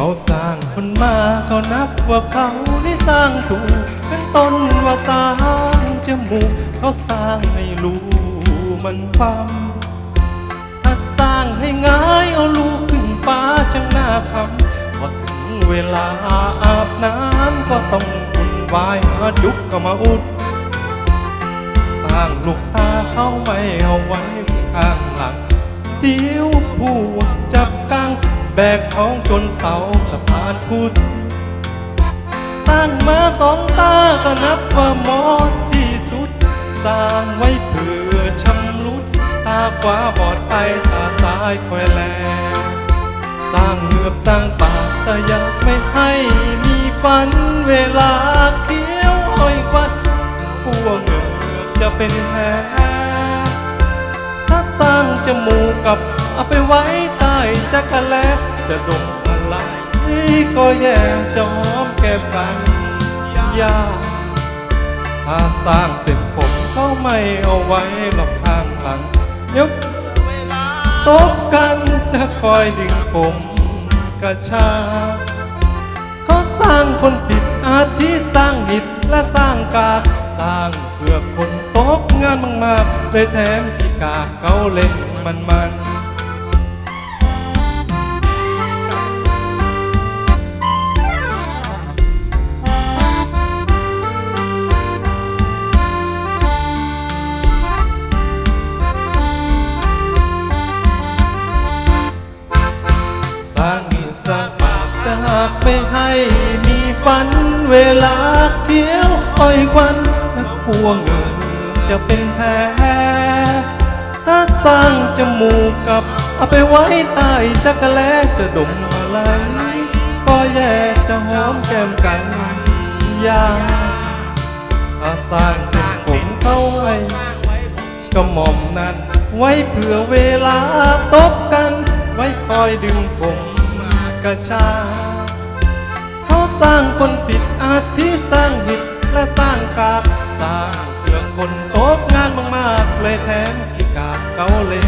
เขาสร้างคนมาเขานับว่าเขาได้สร้างตัวเป็นต้นว่าสร้างจมูกเขาสร้างให้รู้มันความถ้าสร้างให้ง่ายเอาลูกขึ้นฟ้าจังหน้าคำพอถึงเวลาอาบน้ำก็ต้องคุ่นวายหาดุกก็มาอุดต่างลูกตาเข้าไม่เอาไว้ข้างหลังเดี๋ยวผู้จับ แบกของจนเสาสะพานพุทธสร้างมาสองตาก็นับว่ามอดที่สุด สร้างไว้เพื่อชำรุด ตาขวาบอดไปตาซ้ายคอยแล สร้างเหงือบสร้างปากแต่อยากไม่ให้มีฝันเวลาเคี้ยวอ้อยควันกลัวเหงือกจะเป็นแผลถ้าสร้างจมูกกับ เอาไปไว้ใต้จักรแลจะดมอะไรก็แย่จะหอมแก้มกันยากถ้าสร้างเสร็จผมเขาไม่เอาไว้หรอกข้างหลังยกตบกันจะคอยดึงผมกระชากเขาสร้างคนผิดอาทิสร้างหิดและสร้างกาสร้างเพื่อคนตกงานมากๆเลยแถมที่กาเขาเล่นมันมัน ๆสร้างหินสร้างบาปแต่หากไม่ให้มีฝันเวลาเที่ยวอ้อยควันและพวงเงินจะเป็นแพ้ถ้าสร้างจมูกกับเอาไปไว้ใต้จักแลจะดมอะไรก็แย่จะหอมแก้มกันยาถ้าสร้างเส้นผมเข้าไว้ก็หม่อมนั้นไว้เผื่อเวลาตบกัน ไว้คอยดึงผม กระชาเขาสร้างคนติดอาทิสร้างหิดและสร้างกาบสร้างเรื่องคนตกงานมากๆเลยแถมกีกาบเขาเลย